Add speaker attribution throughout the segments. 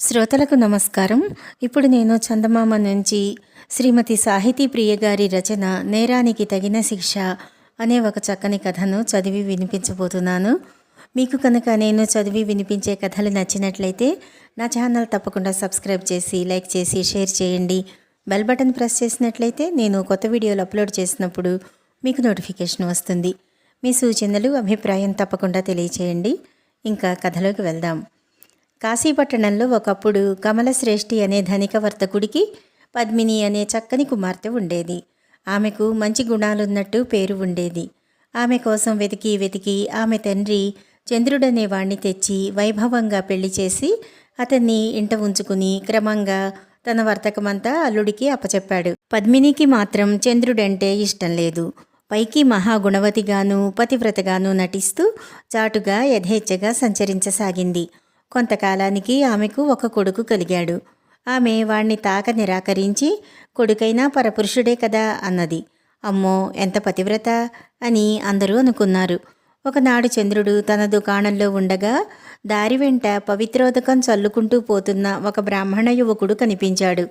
Speaker 1: శ్రోతలకు నమస్కారం. ఇప్పుడు నేను చందమామ నుంచి శ్రీమతి సాహితీ ప్రియ గారి రచన నేరానికి తగిన శిక్ష అనే ఒక చక్కని కథను చదివి వినిపించబోతున్నాను. మీకు కనుక నేను చదివి వినిపించే కథలు నచ్చినట్లయితే నా ఛానల్ తప్పకుండా సబ్స్క్రైబ్ చేసి లైక్ చేసి షేర్ చేయండి. బెల్ బటన్ ప్రెస్ చేసినట్లయితే నేను కొత్త వీడియోలు అప్లోడ్ చేసినప్పుడు మీకు నోటిఫికేషన్ వస్తుంది. మీ సూచనలు అభిప్రాయం తప్పకుండా తెలియచేయండి. ఇంకా కథలోకి వెళ్దాం. కాశీపట్టణంలో ఒకప్పుడు కమలశ్రేష్ఠి అనే ధనిక వర్తకుడికి పద్మిని అనే చక్కని కుమార్తె ఉండేది. ఆమెకు మంచి గుణాలున్నట్టు పేరు ఉండేది. ఆమె కోసం వెతికి వెతికి ఆమె తండ్రి చంద్రుడనే వాణ్ణి తెచ్చి వైభవంగా పెళ్ళి చేసి అతన్ని ఇంట ఉంచుకుని క్రమంగా తన వర్తకమంతా అల్లుడికి అప్పచెప్పాడు. పద్మినికి మాత్రం చంద్రుడంటే ఇష్టం లేదు. పైకి మహాగుణవతిగాను పతివ్రతగాను నటిస్తూ చాటుగా యథేచ్ఛగా సంచరించసాగింది. కొంతకాలానికి ఆమెకు ఒక కొడుకు కలిగాడు. ఆమె వాణ్ణి తాక నిరాకరించి కొడుకైనా పరపురుషుడే కదా అన్నది. అమ్మో ఎంత పతివ్రత అని అందరూ అనుకున్నారు. ఒకనాడు చంద్రుడు తన దుకాణంలో ఉండగా దారి వెంట పవిత్రోదకం చల్లుకుంటూ పోతున్న ఒక బ్రాహ్మణ యువకుడు కనిపించాడు.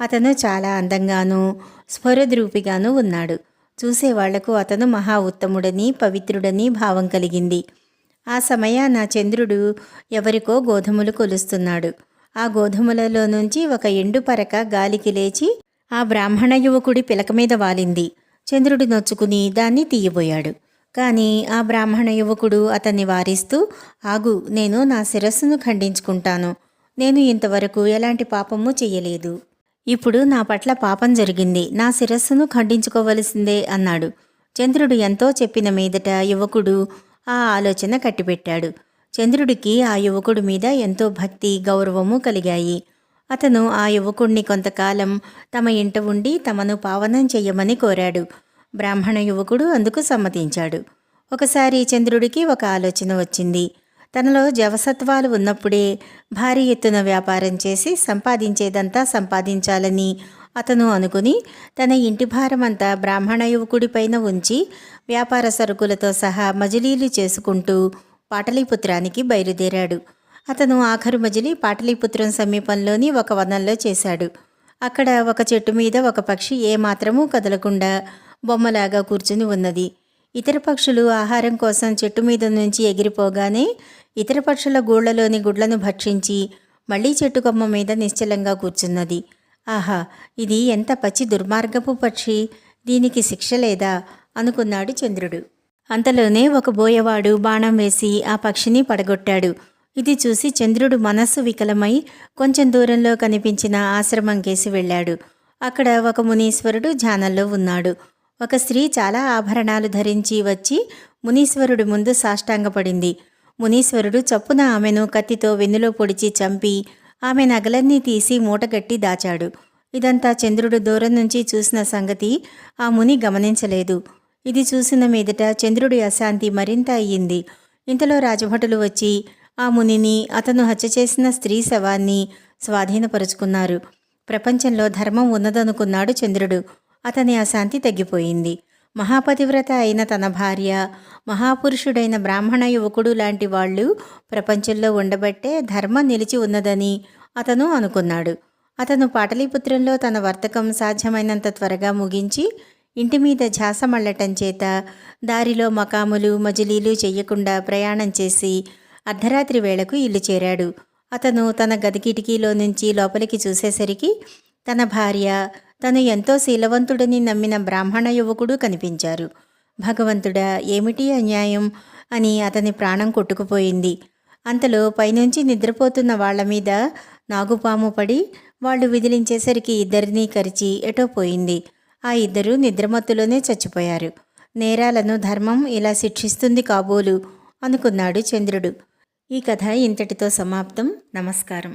Speaker 1: అతను చాలా అందంగానూ స్ఫురద్రూపిగానూ ఉన్నాడు. చూసేవాళ్ళకు అతను మహా ఉత్తముడని పవిత్రుడని భావం కలిగింది. ఆ సమయాన చంద్రుడు ఎవరికో గోధుమలు కొలుస్తున్నాడు. ఆ గోధుమలలో నుంచి ఒక ఎండు పరక గాలికి లేచి ఆ బ్రాహ్మణ యువకుడి పిలక మీద వాలింది. చంద్రుడు నొచ్చుకుని దాన్ని తీయబోయాడు. కానీ ఆ బ్రాహ్మణ యువకుడు అతన్ని వారిస్తూ ఆగు నేను నా శిరస్సును ఖండించుకుంటాను. నేను ఇంతవరకు ఎలాంటి పాపము చెయ్యలేదు. ఇప్పుడు నా పట్ల పాపం జరిగింది. నా శిరస్సును ఖండించుకోవలసిందే అన్నాడు. చంద్రుడు ఎంతో చెప్పిన మీదట యువకుడు ఆ ఆలోచన కట్టిపెట్టాడు. చంద్రుడికి ఆ యువకుడి మీద ఎంతో భక్తి గౌరవము కలిగాయి. అతను ఆ యువకుణ్ణి కొంతకాలం తమ ఇంట ఉండి తమను పావనం చెయ్యమని కోరాడు. బ్రాహ్మణ యువకుడు అందుకు సమ్మతించాడు. ఒకసారి చంద్రుడికి ఒక ఆలోచన వచ్చింది. తనలో జవసత్వాలు ఉన్నప్పుడే భారీ ఎత్తున వ్యాపారం చేసి సంపాదించేదంతా సంపాదించాలని అతను అనుకుని తన ఇంటి భారమంతా బ్రాహ్మణ యువకుడిపైన ఉంచి వ్యాపార సరుకులతో సహా మజిలీలు చేసుకుంటూ పాటలీపుత్రానికి బయలుదేరాడు. అతను ఆఖరు మజిలి పాటలీపుత్రం సమీపంలోని ఒక వనంలో చేశాడు. అక్కడ ఒక చెట్టు మీద ఒక పక్షి ఏమాత్రమూ కదలకుండా బొమ్మలాగా కూర్చుని ఉన్నది. ఇతర పక్షులు ఆహారం కోసం చెట్టు మీద నుంచి ఎగిరిపోగానే ఇతర పక్షుల గూళ్ళలోని గుడ్లను భక్షించి మళ్ళీ చెట్టు కొమ్మ మీద నిశ్చలంగా కూర్చున్నది. ఆహా ఇది ఎంత పచ్చి దుర్మార్గపు పక్షి? దీనికి శిక్ష లేదా? అనుకున్నాడు చంద్రుడు. అంతలోనే ఒక బోయవాడు బాణం వేసి ఆ పక్షిని పడగొట్టాడు. ఇది చూసి చంద్రుడు మనస్సు వికలమై కొంచెం దూరంలో కనిపించిన ఆశ్రమం కేసి వెళ్ళాడు. అక్కడ ఒక మునీశ్వరుడు ధ్యానంలో ఉన్నాడు. ఒక స్త్రీ చాలా ఆభరణాలు ధరించి వచ్చి మునీశ్వరుడి ముందు సాష్టాంగపడింది. మునీశ్వరుడు చప్పున ఆమెను కత్తితో వెన్నులో పొడిచి చంపి ఆమె నగలన్నీ తీసి మూటగట్టి దాచాడు. ఇదంతా చంద్రుడు దూరం నుంచి చూసిన సంగతి ఆ ముని గమనించలేదు. ఇది చూసిన మీదట చంద్రుడి అశాంతి మరింత అయ్యింది. ఇంతలో రాజభటులు వచ్చి ఆ మునిని అతను హత్య చేసిన స్త్రీ శవాన్ని స్వాధీనపరుచుకున్నారు. ప్రపంచంలో ధర్మం ఉన్నదనుకున్నాడు చంద్రుడు. అతని అశాంతి తగ్గిపోయింది. మహాపతివ్రత అయిన తన భార్య మహాపురుషుడైన బ్రాహ్మణ యువకుడు లాంటి వాళ్ళు ప్రపంచంలో ఉండబట్టే ధర్మం నిలిచి ఉన్నదని అతను అనుకున్నాడు. అతను పాటలీపుత్రంలో తన వర్తకం సాధ్యమైనంత త్వరగా ముగించి ఇంటి మీద ఝాస మళ్ళటం చేత దారిలో మకాములు మజిలీలు చెయ్యకుండా ప్రయాణం చేసి అర్ధరాత్రి వేళకు ఇల్లు చేరాడు. అతను తన గది కిటికీలో నుంచి లోపలికి చూసేసరికి తన భార్య తను ఎంతో శీలవంతుడని నమ్మిన బ్రాహ్మణ యువకుడు కనిపించారు. భగవంతుడా ఏమిటి అన్యాయం? అని అతని ప్రాణం కొట్టుకుపోయింది. అంతలో పైనుంచి నిద్రపోతున్న వాళ్ళ మీద నాగుపాము పడి వాళ్ళు విదిలించేసరికి ఇద్దరినీ కరిచి ఎటో పోయింది. ఆ ఇద్దరూ నిద్రమత్తులోనే చచ్చిపోయారు. నేరాలను ధర్మం ఇలా శిక్షిస్తుంది కాబోలు అనుకున్నాడు చంద్రుడు. ఈ కథ ఇంతటితో సమాప్తం. నమస్కారం.